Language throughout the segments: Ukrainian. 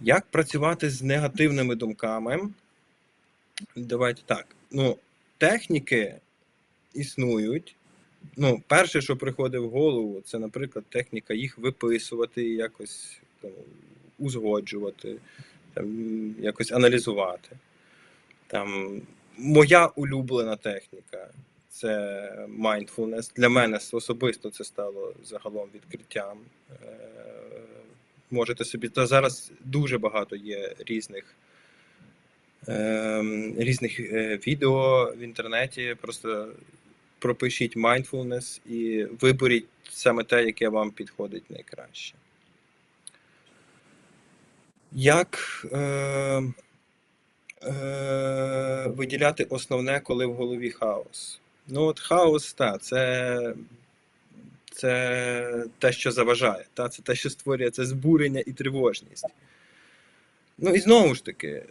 Як працювати з негативними думками? Давайте так. Ну, техніки існують. Ну, перше, що приходить в голову, це, наприклад, техніка їх виписувати, якось там, узгоджувати, там, якось аналізувати. Там, моя улюблена техніка це mindfulness. Для мене особисто це стало загалом відкриттям. Е, Можете собі. Та зараз дуже багато є різних. ем, Різних е, відео в інтернеті. Просто пропишіть mindfulness і виберіть саме те, яке вам підходить найкраще. Як е, е, виділяти основне, коли в голові хаос? Ну, от хаос, та, це, це те, що заважає, та, це те, що створює це збурення і тривожність. Ну і знову ж таки,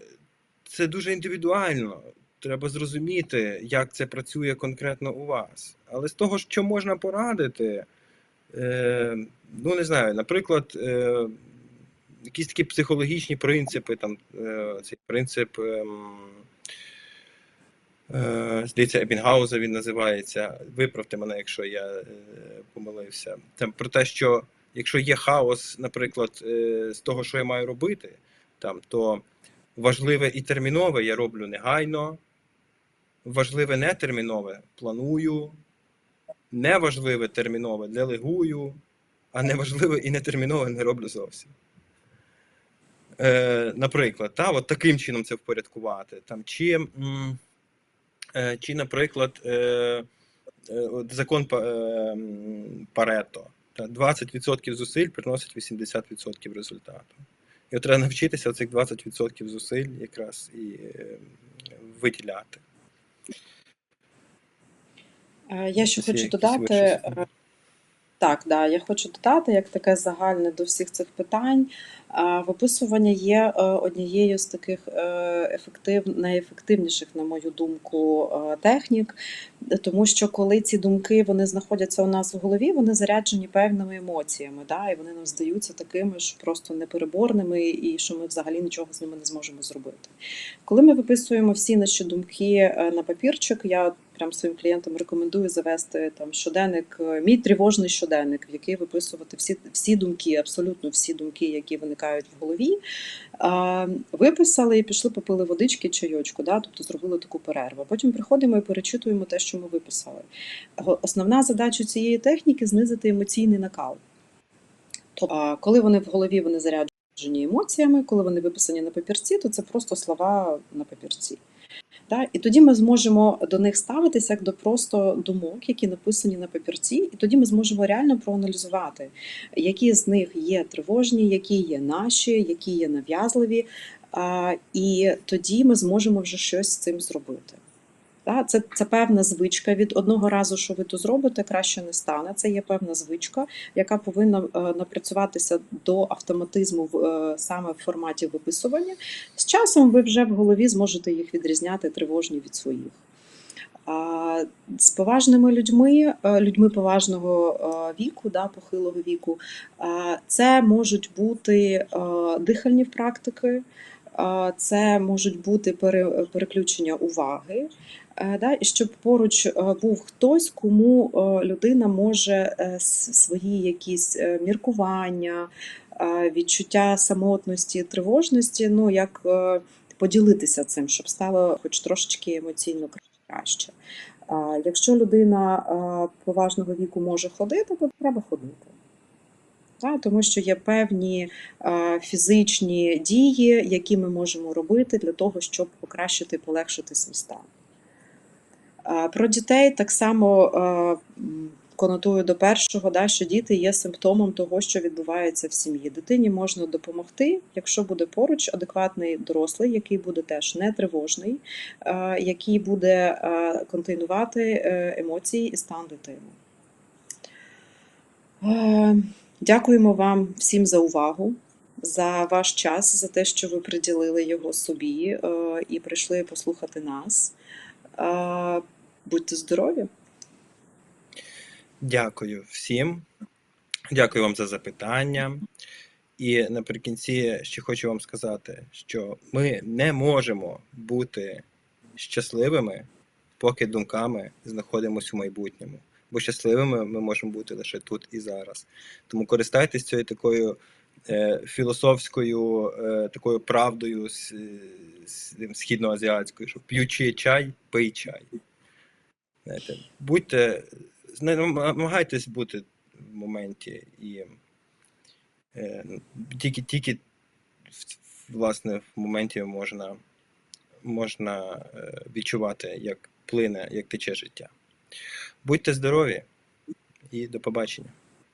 це дуже індивідуально. Треба зрозуміти, як це працює конкретно у вас. Але з того, що можна порадити, е, ну не знаю, наприклад, е, якісь такі психологічні принципи, там е, цей принцип, е, здається, Ебінгауза він називається. Виправте мене, якщо я е, помилився. Там про те, що якщо є хаос, наприклад, е, з того, що я маю робити, там, то важливе і термінове я роблю негайно, важливе нетермінове планую, неважливе термінове делегую, а неважливе і нетермінове не роблю зовсім. Е, наприклад, та, от таким чином це впорядкувати. Там, чи, е, чи, наприклад, е, е, закон е, Парето. 20% зусиль приносить 80% результату. І от треба навчитися цих 20% зусиль якраз і е, виділяти. Е, Я ще хочу додати, е, так, да, я хочу додати, як таке загальне до всіх цих питань. Виписування є е, однією з таких е, ефектив, найефективніших, на мою думку, е, технік, тому що коли ці думки вони знаходяться у нас в голові, вони заряджені певними емоціями, да, і вони нам здаються такими ж просто непереборними, і що ми взагалі нічого з ними не зможемо зробити. Коли ми виписуємо всі наші думки на папірчик, я прям своїм клієнтам рекомендую завести там щоденник, е, мій тривожний щоденник, в який виписувати всі, всі думки, абсолютно всі думки, які виникають в голові. А, Виписали і пішли, попили водички, чайочку, да? тобто зробили таку перерву. Потім приходимо і перечитуємо те, що ми виписали. Основна задача цієї техніки знизити емоційний накал. Тобто, коли вони в голові вони заряджені емоціями, коли вони виписані на папірці, то це просто слова на папірці. Да? І тоді ми зможемо до них ставитися як до просто думок, які написані на папірці, і тоді ми зможемо реально проаналізувати, які з них є тривожні, які є наші, які є нав'язливі. І тоді ми зможемо вже щось з цим зробити. Це, це певна звичка. Від одного разу, що ви то зробите, краще не стане. Це є певна звичка, яка повинна е, напрацюватися до автоматизму в, е, саме в форматі виписування. З часом ви вже в голові зможете їх відрізняти тривожні від своїх. З поважними людьми, е, людьми поважного віку, да, похилого віку, це можуть бути дихальні практики, це можуть бути переключення уваги. Е, Да, і щоб поруч е, був хтось, кому е, людина може свої якісь міркування, відчуття самотності, тривожності, ну як поділитися цим, щоб стало хоч трошечки емоційно краще. Якщо людина поважного віку може ходити, то треба ходити. Так, тому що є певні е, фізичні дії, які ми можемо робити для того, щоб покращити полегшити свій стан. Е, Про дітей так само м, конотую до першого, да, що діти є симптомом того, що відбувається в сім'ї. Дитині можна допомогти, якщо буде поруч адекватний дорослий, який буде теж не тривожний, е, який буде е, контейнувати е, емоції і стан дитини. Дякуємо вам всім за увагу, за ваш час, за те, що ви приділили його собі е, і прийшли послухати нас. Е, Будьте здорові! Дякую всім. Дякую вам за запитання. І наприкінці ще хочу вам сказати, що ми не можемо бути щасливими, поки думками знаходимося у майбутньому. Бо щасливими ми можемо бути лише тут і зараз. Тому користайтесь цією такою е, філософською е, такою правдою з, з, східноазіатською, що п'ючи чай, пий чай. Знаєте, будьте, намагайтесь бути в моменті і е, тільки, тільки власне в моменті можна, можна е, відчувати, як плине, як тече життя. Будьте здорові і до побачення.